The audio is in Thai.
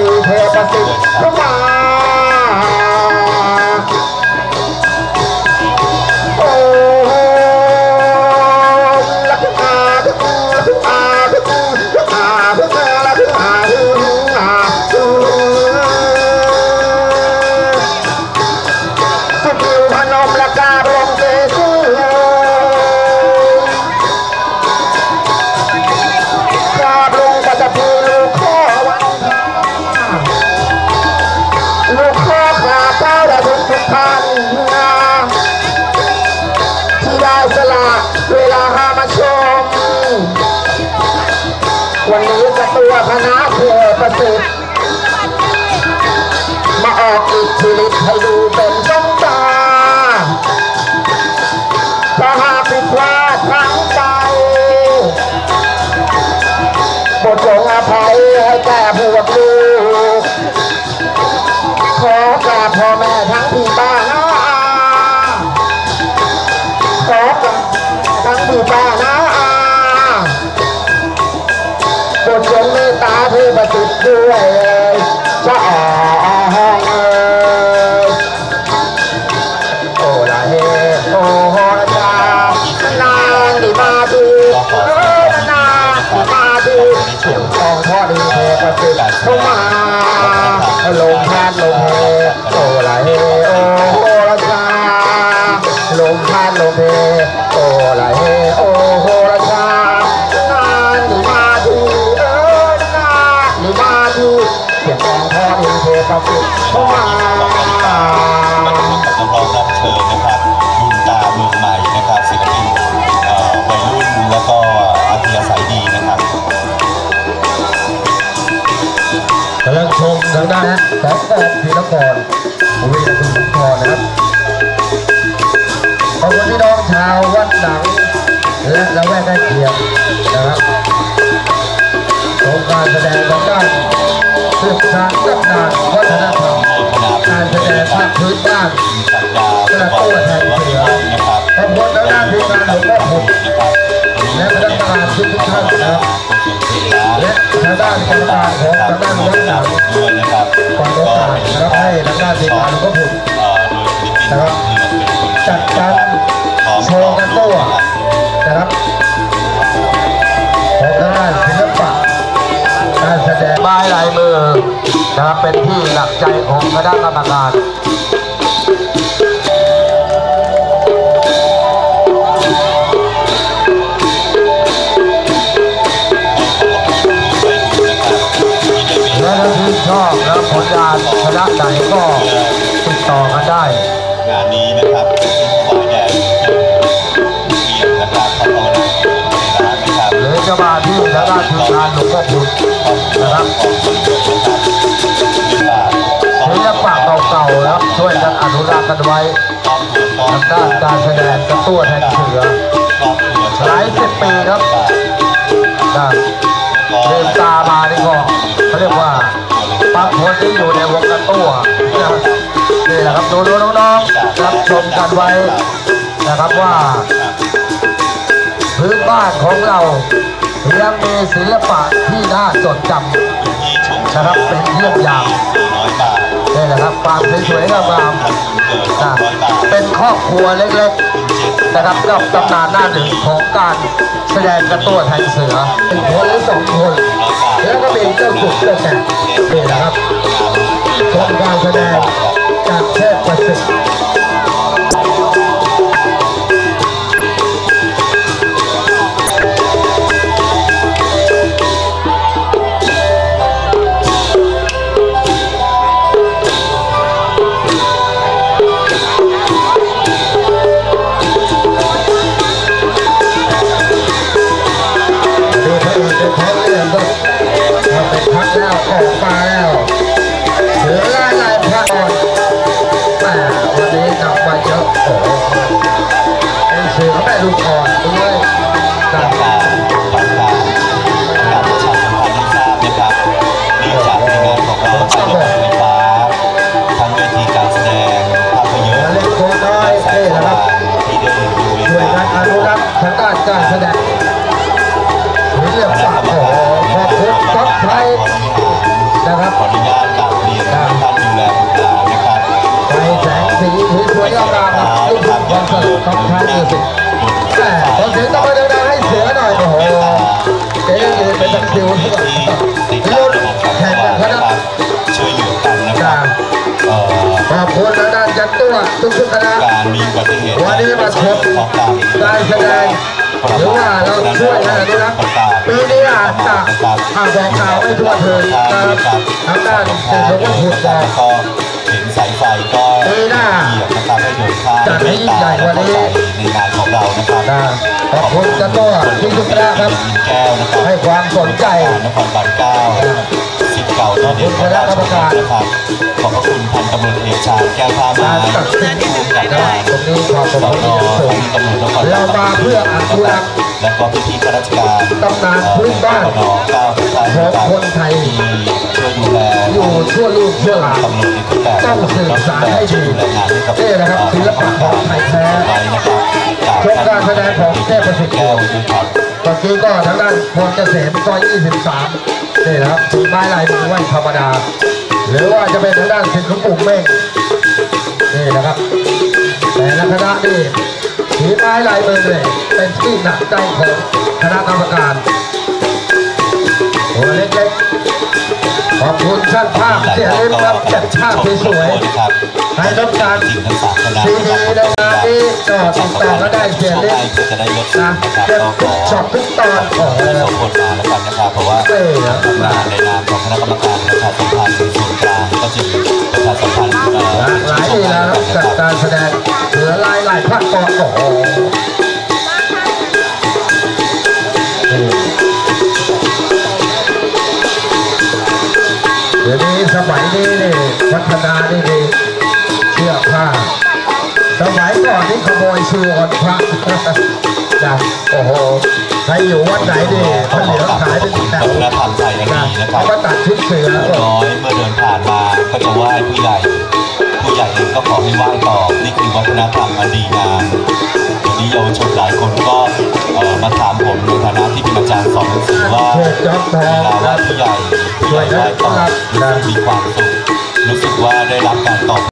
ดีเทประสิทธิ์เข้ามา วันนี้จะตัวคณะเพื่อประสิทธิ์มาออกอิทธิฤทธิ์ให้ดูเป็นสงตาถ้าหากผิดพลาดทั้งใจโปรดจงอภัยให้แก่พวกลูกขอกราบพ่อแม่ทั้งพี่ป้าน้าอาขอกราบทั้งพี่ป้าน้า พสิทธิ์างด้านแสงแดดพีนครวีรคุณสุนทรนะครับขอบคุณพี่น้องชาววัดหนังและละแวกใกล้เคียงนะครับโครงการแสดงทางด้านสืบสานตำนานวัฒนธรรมการแสดงภาคพื้นบ้านสัญญาสุวรรณนะครับขอบคุณทางด้านทีมงานหลวงพ่อผมและพนักงานทุกท่านนะครับและทางด้านกรรมการของ นนะครับจัดการโชว์กันตัวนะครับของทางด้านศิลปะการแสดงบายลายมือนะครับเป็นที่หลักใจของคณะกรรมการและถ้าที่ชอบและผลงานคณะไหนก็ติดต่อกันได้ งานนี้นะครับถวายแด่เกียรตินะครับพระภาวนาร้านนะครับหรือจะมาที่ทางด้านทีมงานหลวงพ่อคุณนะครับของคนะครับศิลปะเก่าๆนะครับช่วยกันอนุรักษ์กันไว้ทางด้านการแสดงกระตัวแทนเสือหลายสิบปีครับนะเดินตามานี่ก็เขาเรียกว่าบางคนที่อยู่ในวงการตัวนะ นี่แหละครับดูดูน้องๆรับชมกันไว้นะครับว่า พื้นบ้านของเรายังมีศิลปะที่น่าจดจำชุมชนะครับเป็นเยี่ยมอย่างยามนี่แหละครับความสวยๆงามๆทำบุญเกิดสองนะร้อยบาทเป็นครอบครัวเล็กๆนะครับกับตำนานหน้าหนึ่งของการแสดงกระตัวแทนเสือเป็นคนหรือสองคนแล้วก็มีเจ้าขุนเจ้าแก่นี่นะครับชมการแสดง Thank you. สลับต้องท้ายมิวสิกแหม่ขอเสียงต้องมาดังๆให้เสือหน่อยโอ้โหเจ๊ยืนเป็นตะคิวที่ที่ติดรุ่ตั้นแข่งกันคครัรับบช่วยเหลือกันนะครับขอบคุณทางด้านจันตัวทุกๆคณะการมีอุบัติเหตุวันนี้มาชมของการการแสดงหรือว่าเราช่วยกันอนุรักษ์ปีนี้อาจจะอาบอกกล่าวไม่ทั่วถึงนะครับทางด้านเศรษฐกิจขุดบอกก็เห็นสายไฟก็ ปีหน้าเหยียบนะครับให้เดินข้ามจัดให้ยิ่งใหญ่กว่านี้ในงานของเรานะครับนะขอบคุณจันตัวทุกๆคณะครับอินแก้วนะครับให้ความสนใจนครบาลเก้าสิทธิ์เก่าที่เด่นของราชบุรีนะครับขอบพระคุณพันตำรวจเอกชาญแก้วท่าไม้การตัดสินผู้กำกับนะการตรงนี้ความสสมนบูรณ์สูงตำรวจนครเรามาเพื่ออนุรักษ์และก็พี่ๆข้าราชการตำนานพื้นบ้านเอ่อเก้าทุกท่านนะครับของคนไทยที่ช่วยดูแล อยู่ชั่วลูกชั่วหลานตำรวจในทุกแบบต้องสืบสานให้ดีช่วยดูแลงานให้กับนี่แหละครับศิลปะของไทยแท้ชมการแสดงของเทพประสิทธิ์แก้วด้วยครับเมื่อกี้ก็ทางด้านพลเกษมซอย 23 นี่นะครับไม้ลายมือไม่ธรรมดา หรือว่าจะเป็นทางด้านสิทธิ์หลวงปู่เม่งนี่นะครับ แต่ละคณะนี่ฝีไม้ลายมือเลยเป็นที่หนักใจของคณะกรรมการตัวเล็กๆ ขอบคุณช่างภาพเสียเล่มครับจัดภาพสวยๆให้ต้องการทั้งามคณะซีดีในงานนี้ก็ติดต่อก็ได้เสียเล่มก็จะได้ลดนะนะครับเก็บทุกช็อตทุกตอนโอ้โหให้สมผลมาแล้วกันนะครับเพราะว่าเออทำงานในนามของคณะกรรมการประชาสัมพันธ์ส่วนกลางก็จึงประชาสัมพันธ์หลายดีแล้วครับจัดการแสดงเหลือลายหลายภาคตอนโอ้ มัยนี้นี่พัฒนานี่ดีเสื้อผ้าสมัยก่อนนี่ขโมยชื่อวันพระนะโอ้โหใครอยู่วัดไหนดีพระเหลืองขายเป็นแถววัฒนธรรมไทยอันนะดีนะครัเขาบก็ตัดชุดเสือน้อยเมื่อเดินผ่านมาก็จะไหว้ผู้ใหญ่ ผู้ใหญ่เองก็ขอให้ไหว้ตอบนี่คือวัฒนธรรมอันดีงามเดี๋ยวนี้เยาวชนหลายคนก็เอ่อมาถามผมในฐานะที่เป็นอาจารย์สอนหนังสือว่าเขตจอมทอเวงลาไหว้นะผู้ใหญ่ผู้ใหญ่ไหว้ตอบรู้สึกมีความสุขรู้สึกว่าได้รับการตอบ